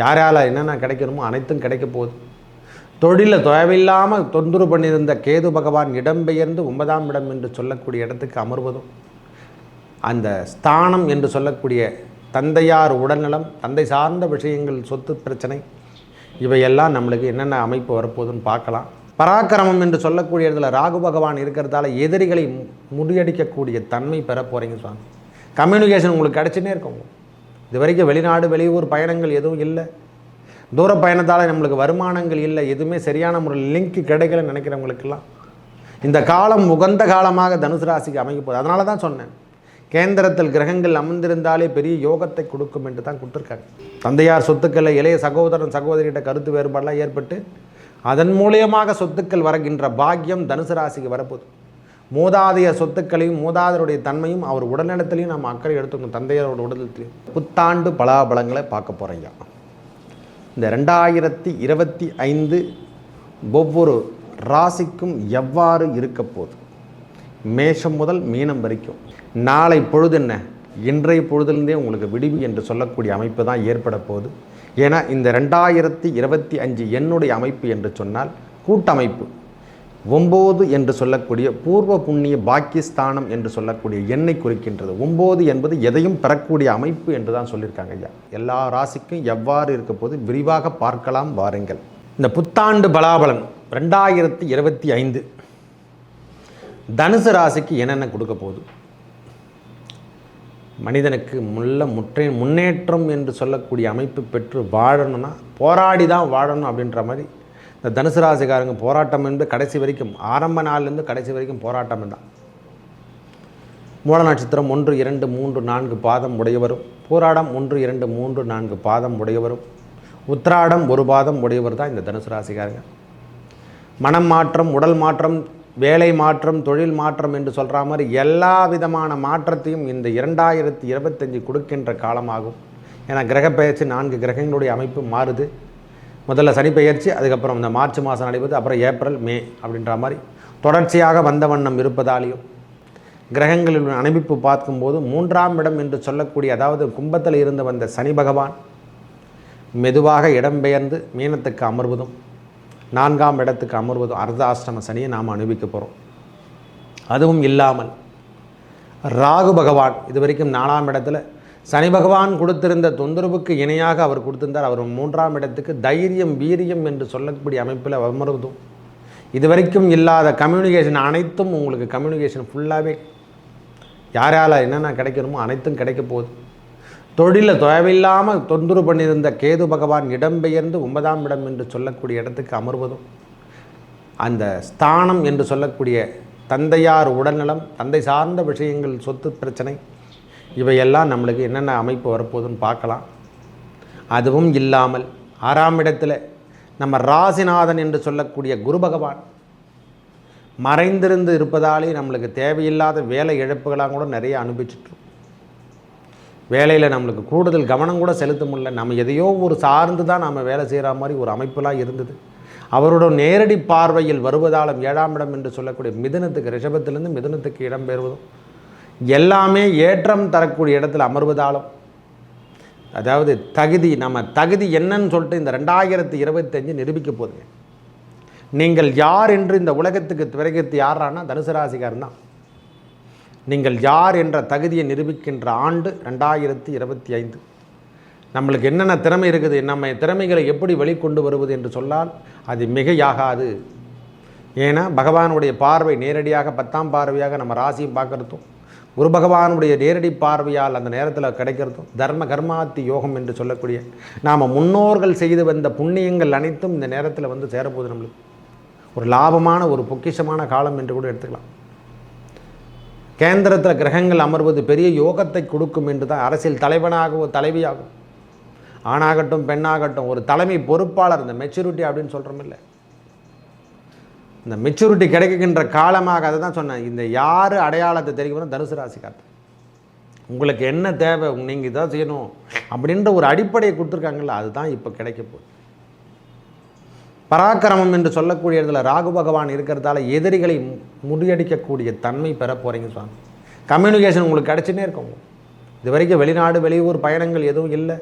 யாரால் என்னென்ன கிடைக்கணுமோ அனைத்தும் கிடைக்க போகுது. தொழிலில் தேவையில்லாமல் தொந்தரவு பண்ணியிருந்த கேது பகவான் இடம்பெயர்ந்து ஒன்பதாம் இடம் என்று சொல்லக்கூடிய இடத்துக்கு அமர்வதும் அந்த ஸ்தானம் என்று சொல்லக்கூடிய தந்தையார் உடல்நலம் தந்தை சார்ந்த விஷயங்கள் சொத்து பிரச்சனை இவையெல்லாம் நம்மளுக்கு என்னென்ன அமைப்பு வரப்போகுதுன்னு பார்க்கலாம். பராக்கிரமம் என்று சொல்லக்கூடிய இடத்துல ராகு பகவான் இருக்கிறதால எதிரிகளை முடியடிக்கக்கூடிய முறியடிக்கக்கூடிய தன்மை பெற போகிறீங்க சுவாமி. கம்யூனிகேஷன் உங்களுக்கு கிடச்சினே இருக்கும். இது வரைக்கும் வெளிநாடு வெளியூர் பயணங்கள் எதுவும் இல்லை. தூர பயணத்தால் நம்மளுக்கு வருமானங்கள் இல்லை. எதுவுமே சரியான முறையில் லிங்க் கிடைக்கலன்னு நினைக்கிறவங்களுக்கெல்லாம் இந்த காலம் உகந்த காலமாக தனுசு ராசிக்கு அமைக்க போகுது. அதனால தான் சொன்னேன். கேந்திரத்தில் கிரகங்கள் அமர்ந்திருந்தாலே பெரிய யோகத்தை கொடுக்கும் என்று தான் கொடுத்துருக்காங்க. தந்தையார் சொத்துக்களை இளைய சகோதரன் சகோதரிகிட்ட கருத்து வேறுபாடெல்லாம் ஏற்பட்டு அதன் மூலியமாக சொத்துக்கள் வருகின்ற பாக்கியம் தனுசு ராசிக்கு வரப்போகுது. மூதாதைய சொத்துக்களையும் மூதாதையருடைய தன்மையும் அவர் உடல்நலத்திலையும் நம்ம அக்கறை எடுத்துக்கணும் தந்தையாரோட உடல்நலத்திலையும். புத்தாண்டு பலாபலங்களை பார்க்க போகிறீங்க இந்த ரெண்டாயிரத்தி இருபத்தி ஐந்து ஒவ்வொரு ராசிக்கும் எவ்வாறு இருக்க போகுது? மேஷம் முதல் மீனம் வரைக்கும். நாளை பொழுது என்ன? இன்றைய பொழுதுலேருந்தே உங்களுக்கு விடிவு என்று சொல்லக்கூடிய அமைப்பு தான் ஏற்பட போகுது. ஏன்னா இந்த ரெண்டாயிரத்தி இருபத்தி அஞ்சு என்னுடைய அமைப்பு என்று சொன்னால் கூட்டமைப்பு. ஒம்பது என்று சொல்லக்கூடிய பூர்வ புண்ணிய பாக்கியஸ்தானம் என்று சொல்லக்கூடிய எண்ணை குறிக்கின்றது. ஒம்பது என்பது எதையும் பெறக்கூடிய அமைப்பு என்று தான் சொல்லியிருக்காங்க ஐயா. எல்லா ராசிக்கும் எவ்வாறு இருக்க போது விரிவாக பார்க்கலாம் வாருங்கள். இந்த புத்தாண்டு பலாபலன் ரெண்டாயிரத்தி இருபத்தி ஐந்து. தனுசு ராசிக்கு என்னென்ன கொடுக்க போகுது? மனிதனுக்கு முள்ள முற்றே முன்னேற்றம் என்று சொல்லக்கூடிய அமைப்பு பெற்று வாழணும்னா போராடி தான் வாழணும் அப்படின்ற மாதிரி இந்த தனுசு ராசிக்காரங்க போராட்டம் என்பது கடைசி வரைக்கும் ஆரம்ப நாள்லேருந்து கடைசி வரைக்கும் போராட்டம் தான். மூல நட்சத்திரம் ஒன்று இரண்டு மூன்று நான்கு பாதம் உடையவரும் போராடம் ஒன்று இரண்டு மூன்று நான்கு பாதம் உடையவரும் உத்திராடம் ஒரு பாதம் உடையவர் தான் இந்த தனுசு ராசிக்காரங்க. மனம் மாற்றம் உடல் மாற்றம் வேலை மாற்றம் தொழில் மாற்றம் என்று சொல்கிற மாதிரி எல்லா விதமான மாற்றத்தையும் இந்த இரண்டாயிரத்தி இருபத்தஞ்சி கொடுக்கின்ற காலமாகும். ஏன்னா கிரகப்பெயர்ச்சி நான்கு கிரகங்களுடைய அமைப்பு மாறுது. முதல்ல சனி பெயர்ச்சி அதுக்கப்புறம் இந்த மார்ச் மாதம் நடைபெறுது அப்புறம் ஏப்ரல் மே அப்படின்ற மாதிரி தொடர்ச்சியாக வந்த வண்ணம் இருப்பதாலேயும் கிரகங்களின் அனுப்பிப்பு பார்க்கும்போது மூன்றாம் இடம் என்று சொல்லக்கூடிய அதாவது கும்பத்தில் இருந்து வந்த சனி பகவான் மெதுவாக இடம்பெயர்ந்து மீனத்துக்கு அமர்வதும் நான்காம் இடத்துக்கு அமர்வதும் அர்த்தாஷ்டம சனியை நாம் அனுபவிக்க போகிறோம் அதுவும் இல்லாமல் ராகு பகவான் இது வரைக்கும் நாலாம் இடத்துல சனி பகவான் கொடுத்திருந்த தொந்தரவுக்கு இணையாக அவர் கொடுத்திருந்தார். அவர் மூன்றாம் இடத்துக்கு தைரியம் வீரியம் என்று சொல்லக்கூடிய அமைப்பில் அமர்வதும் இது வரைக்கும் இல்லாத கம்யூனிகேஷன் அனைத்தும் உங்களுக்கு கம்யூனிகேஷன் ஃபுல்லாகவே யாரால் என்னென்ன கிடைக்கணுமோ அனைத்தும் கிடைக்க போகுது. தொழிலில் தேவையில்லாமல் தொந்தரவு பண்ணியிருந்த கேது பகவான் இடம்பெயர்ந்து ஒன்பதாம் இடம் என்று சொல்லக்கூடிய இடத்துக்கு அமர்வதும் அந்த ஸ்தானம் என்று சொல்லக்கூடிய தந்தையார் உடல்நலம் தந்தை சார்ந்த விஷயங்கள் சொத்து பிரச்சனை இவையெல்லாம் நம்மளுக்கு என்னென்ன அமைப்பு வரப்போகுதுன்னு பார்க்கலாம். அதுவும் இல்லாமல் ஆறாம் இடத்துல நம்ம ராசிநாதன் என்று சொல்லக்கூடிய குரு பகவான் மறைந்திருந்து இருப்பதாலே நம்மளுக்கு தேவையில்லாத வேலை இழப்புகளாக கூட நிறைய அனுபவிச்சுட்ருக்கோம் வேலையில் நம்மளுக்கு கூடுதல் கவனம் கூட செலுத்த முடியல. நம்ம எதையோ ஒரு சார்ந்து தான் நம்ம வேலை செய்கிற மாதிரி ஒரு அமைப்பெல்லாம் இருந்தது. அவரோட நேரடி பார்வையில் வருவதாலும் ஏழாம் இடம் என்று சொல்லக்கூடிய மிதுனத்துக்கு ரிஷபத்திலிருந்து மிதனத்துக்கு இடம் பெறுவதும் எல்லாமே ஏற்றம் தரக்கூடிய இடத்துல அமர்வதாலும். அதாவது தகுதி நம்ம தகுதி என்னன்னு சொல்லிட்டு இந்த ரெண்டாயிரத்தி இருபத்தஞ்சு நிரூபிக்க போதுங்க நீங்கள் யார் என்று இந்த உலகத்துக்கு பிறகு யாரானா தனுசு ராசிகாரன் தான். நீங்கள் யார் என்ற தகுதியை நிரூபிக்கின்ற ஆண்டு ரெண்டாயிரத்தி இருபத்தி ஐந்து நம்மளுக்கு என்னென்ன திறமை இருக்குது நம்ம திறமைகளை எப்படி வெளிக்கொண்டு வருவது என்று சொன்னால் அது மிகையாகாது. ஏன்னா பகவானுடைய பார்வை நேரடியாக பத்தாம் பார்வையாக நம்ம ராசியும் பார்க்கறதும். குரு பகவானுடைய நேரடி பார்வையால் அந்த நேரத்தில் கிடைக்கிறதும் தர்ம கர்மாத்தி யோகம் என்று சொல்லக்கூடிய நாம் முன்னோர்கள் செய்து வந்த புண்ணியங்கள் அனைத்தும் இந்த நேரத்தில் வந்து சேரப்போகுது நம்மளுக்கு. ஒரு லாபமான ஒரு பொக்கிஷமான காலம் என்று கூட எடுத்துக்கலாம். கேந்திரத்தில் கிரகங்கள் அமர்வது பெரிய யோகத்தை கொடுக்கும் என்று தான் அரசியல் தலைவனாகவோ தலைவியாகும் ஆணாகட்டும் பெண்ணாகட்டும் ஒரு தலைமை பொறுப்பாளர் இந்த மெச்சூரிட்டி அப்படின்னு சொல்கிறோம் இல்லை. இந்த மெச்சூரிட்டி கிடைக்கின்ற காலமாக அதை தான் சொன்னேன். இந்த யார் அடையாளத்தை தெரிவிக்கணும் தனுசு ராசிக்காரர். உங்களுக்கு என்ன தேவை நீங்கள் இதான் செய்யணும் அப்படின்ற ஒரு அடிப்படையை கொடுத்துருக்காங்கல்ல அதுதான் இப்போ கிடைக்க போகுது. பராக்கிரமம் என்று சொல்லக்கூடிய இடத்துல ராகு பகவான் இருக்கிறதால எதிரிகளை முடியடிக்கக்கூடிய முறியடிக்கக்கூடிய தன்மை பெற போகிறீங்க சுவாமி. கம்யூனிகேஷன் உங்களுக்கு கிடச்சினே இருக்கும். இது வரைக்கும் வெளிநாடு வெளியூர் பயணங்கள் எதுவும் இல்லை.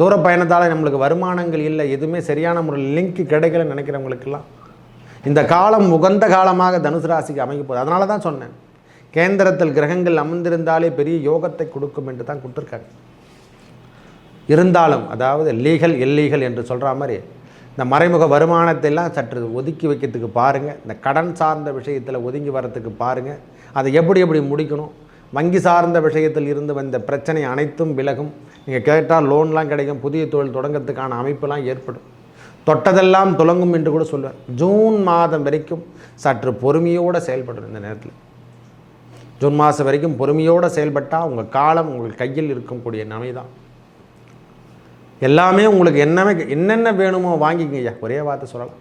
தூர பயணத்தால் நம்மளுக்கு வருமானங்கள் இல்லை. எதுவுமே சரியான முறையில் லிங்க் கிடைக்கலன்னு நினைக்கிறவங்களுக்கெல்லாம் இந்த காலம் உகந்த காலமாக தனுசு ராசிக்கு அமைக்க போகுது. அதனால தான் சொன்னேன். கேந்திரத்தில் கிரகங்கள் அமர்ந்திருந்தாலே பெரிய யோகத்தை கொடுக்கும் என்று தான் கொடுத்துருக்காங்க. இருந்தாலும் அதாவது லீகல் இல்லீகல் என்று சொல்கிற மாதிரி இந்த மறைமுக வருமானத்தை எல்லாம் சற்று ஒதுக்கி வைக்கிறதுக்கு பாருங்கள் இந்த கடன் சார்ந்த விஷயத்தில் ஒதுங்கி வரத்துக்கு பாருங்கள் அதை எப்படி எப்படி முடிக்கணும்? வங்கி சார்ந்த விஷயத்தில் இருந்து வந்த பிரச்சனை அனைத்தும் விலகும். நீங்கள் கேட்டால் லோன்லாம் கிடைக்கும் புதிய தொழில் தொடங்கிறதுக்கான அமைப்பெல்லாம் ஏற்படும். தொட்டதெல்லாம் துலங்கும் என்று கூட சொல்லுவேன் ஜூன் மாதம் வரைக்கும் சற்று பொறுமையோடு செயல்படும் இந்த நேரத்தில். ஜூன் மாதம் வரைக்கும் பொறுமையோடு செயல்பட்டால் உங்கள் காலம் உங்கள் கையில் இருக்கக்கூடிய நிலை தான் எல்லாமே உங்களுக்கு என்னமே என்னென்ன வேணுமோ வாங்கிக்கங்க ஐயா. ஒரே வார்த்தை சொல்லலாம்.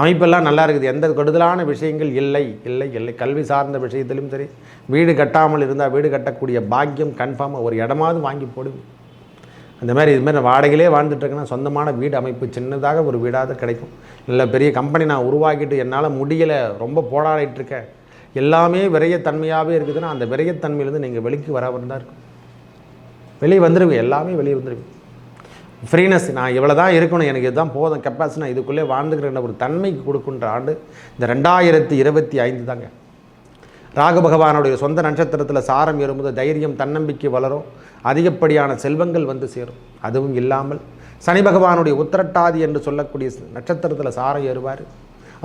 அமைப்பெல்லாம் நல்லா இருக்குது. எந்த கெடுதலான விஷயங்கள் இல்லை இல்லை இல்லை. கல்வி சார்ந்த விஷயத்திலும் சரி. வீடு கட்டாமல் இருந்தால் வீடு கட்டக்கூடிய பாக்கியம் கன்ஃபார்மாக ஒரு இடமாவது வாங்கி போடுங்க. அந்த மாதிரி இது மாதிரி வாடகையிலே வாழ்ந்துட்டுருக்கேன்னா சொந்தமான வீடு அமைப்பு சின்னதாக ஒரு வீடாக கிடைக்கும். இல்லை பெரிய கம்பெனி நான் உருவாக்கிட்டு என்னால் முடியலை ரொம்ப போராடிட்டுருக்கேன் எல்லாமே விரையத்தன்மையாகவே இருக்குதுன்னா அந்த விரையத்தன்மையிலேருந்து நீங்கள் வெளிக்கு வர தான் இருக்கும். வெளியே வந்துடுவீங்க எல்லாமே வெளியே வந்துடுவீங்க ஃப்ரீனஸ் நான் இவ்வளோ தான் இருக்கணும் எனக்கு இதுதான் போதும் கெப்பாசிட்டி நான் இதுக்குள்ளே வாழ்ந்துக்கிறேன் ஒரு தன்மைக்கு கொடுக்குன்ற ஆண்டு இந்த ரெண்டாயிரத்தி இருபத்தி ஐந்து தாங்க. ராகு பகவானுடைய சொந்த நட்சத்திரத்தில் சாரம் ஏறும்போது தைரியம் தன்னம்பிக்கை வளரும். அதிகப்படியான செல்வங்கள் வந்து சேரும். அதுவும் இல்லாமல் சனி பகவானுடைய உத்திரட்டாதி என்று சொல்லக்கூடிய நட்சத்திரத்தில் சாரம் ஏறுவார்.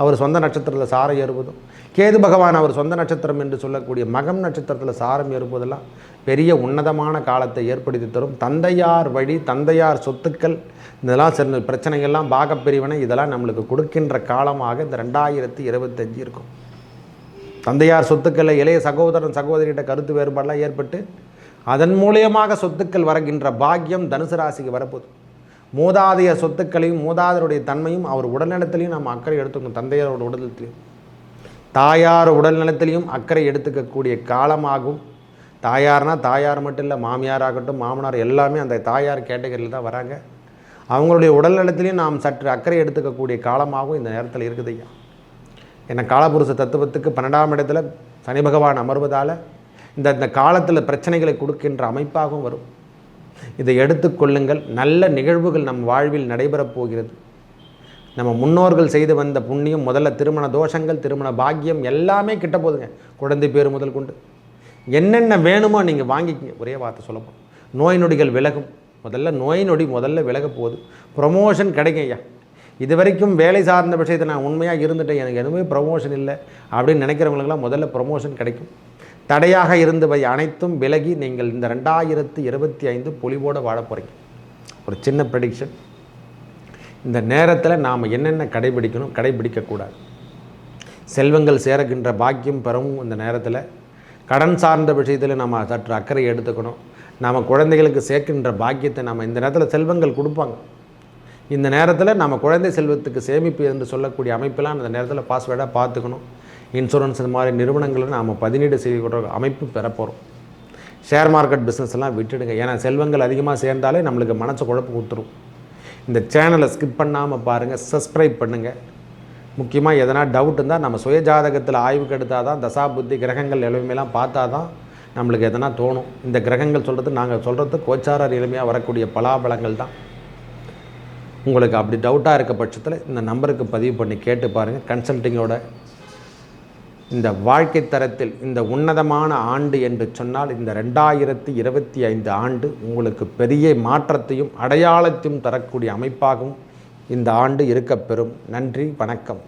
அவர் சொந்த நட்சத்திரத்தில் சாரம் ஏறுவதும் கேது பகவான் அவர் சொந்த நட்சத்திரம் என்று சொல்லக்கூடிய மகம் நட்சத்திரத்தில் சாரம் ஏறும்போதெல்லாம் பெரிய உன்னதமான காலத்தை ஏற்படுத்தி தரும். தந்தையார் வழி தந்தையார் சொத்துக்கள் இதெல்லாம் சில பிரச்சனைகள்லாம் பாகப்பிரிவினை இதெல்லாம் நம்மளுக்கு கொடுக்கின்ற காலமாக இந்த ரெண்டாயிரத்தி இருபத்தஞ்சு இருக்கும். தந்தையார் சொத்துக்களை இளைய சகோதரன் சகோதரிகிட்ட கருத்து வேறுபாடெல்லாம் ஏற்பட்டு அதன் மூலியமாக சொத்துக்கள் வரகின்ற பாக்கியம் தனுசு ராசிக்கு வரப்போகுது. மூதாதைய சொத்துக்களையும் மூதாதையருடைய தன்மையும் அவர் உடல்நலத்திலையும் நாம் அக்கறை எடுத்துக்கணும் தந்தையாரோட உடல்நலத்திலையும். தாயார் உடல்நலத்திலையும் அக்கறை எடுத்துக்கக்கூடிய காலமாகும். தாயார்னா தாயார் மட்டும் இல்லை மாமியார் ஆகட்டும் மாமனார் எல்லாமே அந்த தாயார் கேட்டகரியில் தான் வராங்க. அவங்களுடைய உடல்நலத்திலையும் நாம் சற்று அக்கறை எடுத்துக்கக்கூடிய காலமாகவும் இந்த நேரத்தில் இருக்குது ஐயா என்ன காலபுருஷ தத்துவத்துக்கு பன்னெண்டாம் இடத்துல சனி பகவான் அமர்வதால் இந்த இந்த காலத்தில் பிரச்சனைகளை கொடுக்கின்ற அமைப்பாகவும் வரும். இதை எடுத்துக்கொள்ளுங்கள் நல்ல நிகழ்வுகள் நம் வாழ்வில் நடைபெறப் போகிறது. நம்ம முன்னோர்கள் செய்து வந்த புண்ணியம் முதல்ல திருமண தோஷங்கள் திருமண பாக்கியம் எல்லாமே கிட்ட போதுங்க. குழந்தை பேர் முதல் கொண்டு. என்னென்ன வேணுமோ நீங்கள் வாங்கிக்கிங்க. ஒரே வார்த்தை சொல்லப்போம் நோய் நொடிகள் விலகும். முதல்ல நோய் நொடி முதல்ல விலக போகுது. ப்ரொமோஷன் கிடைக்கும் ஐயா. இது வரைக்கும் வேலை சார்ந்த விஷயத்தை நான் உண்மையாக இருந்துட்டேன். எனக்கு எதுவுமே ப்ரொமோஷன் இல்லை. அப்படின்னு நினைக்கிறவங்களுக்கெல்லாம் முதல்ல ப்ரொமோஷன் கிடைக்கும். தடையாக இருந்தவை அனைத்தும் விலகி நீங்கள் இந்த ரெண்டாயிரத்து இருபத்தி ஐந்து பொலிவோடு வாழ போகிறீங்க ஒரு சின்ன ப்ரெடிக்ஷன் இந்த நேரத்தில் நாம் என்னென்ன கடைபிடிக்கணும் கடைபிடிக்கக்கூடாது. செல்வங்கள் சேரக்கின்ற பாக்கியம் பெறவும் இந்த நேரத்தில். கடன் சார்ந்த விஷயத்தில் நம்ம சற்று அக்கறை எடுத்துக்கணும். நம்ம குழந்தைகளுக்கு சேர்க்கின்ற பாக்கியத்தை நம்ம இந்த நேரத்தில் செல்வங்கள் கொடுப்பாங்க. இந்த நேரத்தில் நம்ம குழந்தை செல்வத்துக்கு சேமிப்பு என்று சொல்லக்கூடிய அமைப்பெல்லாம் அந்த நேரத்தில் பாஸ்வேர்டாக பார்த்துக்கணும். இன்சூரன்ஸ் இந்த மாதிரி நிறுவனங்களை நாம் பதினீடு செய்யக்கூடிய அமைப்பு பெற போகிறோம் ஷேர் மார்க்கெட் பிஸ்னஸ் எல்லாம் விட்டுடுங்க. ஏன்னா செல்வங்கள் அதிகமாக சேர்ந்தாலே நம்மளுக்கு மனசு குழப்பு கொடுத்துரும். இந்த சேனலை ஸ்கிப் பண்ணாமல் பாருங்கள் சப்ஸ்கிரைப் பண்ணுங்கள் முக்கியமாக எதனா டவுட் இருந்தால் நம்ம சுய ஜாதகத்தில் ஆய்வுக்கு எடுத்தால் தான் தசா புத்தி கிரகங்கள் நிலைமையெல்லாம் பார்த்தா தான் நம்மளுக்கு எதனா தோணும். இந்த கிரகங்கள் சொல்கிறது நாங்கள் சொல்கிறது கோச்சார எளிமையாக வரக்கூடிய பலாபலங்கள் தான். உங்களுக்கு அப்படி டவுட்டாக இருக்க பட்சத்தில் இந்த நம்பருக்கு பதிவு பண்ணி கேட்டு பாருங்கள் கன்சல்ட்டிங்கோட இந்த வாழ்க்கை தரத்தில் இந்த உன்னதமான ஆண்டு என்று சொன்னால் இந்த ரெண்டாயிரத்தி இருபத்தி ஐந்து ஆண்டு உங்களுக்கு பெரிய மாற்றத்தையும் அடையாளத்தையும் தரக்கூடிய அமைப்பாகவும் இந்த ஆண்டு இருக்கப்பெறும் நன்றி வணக்கம்.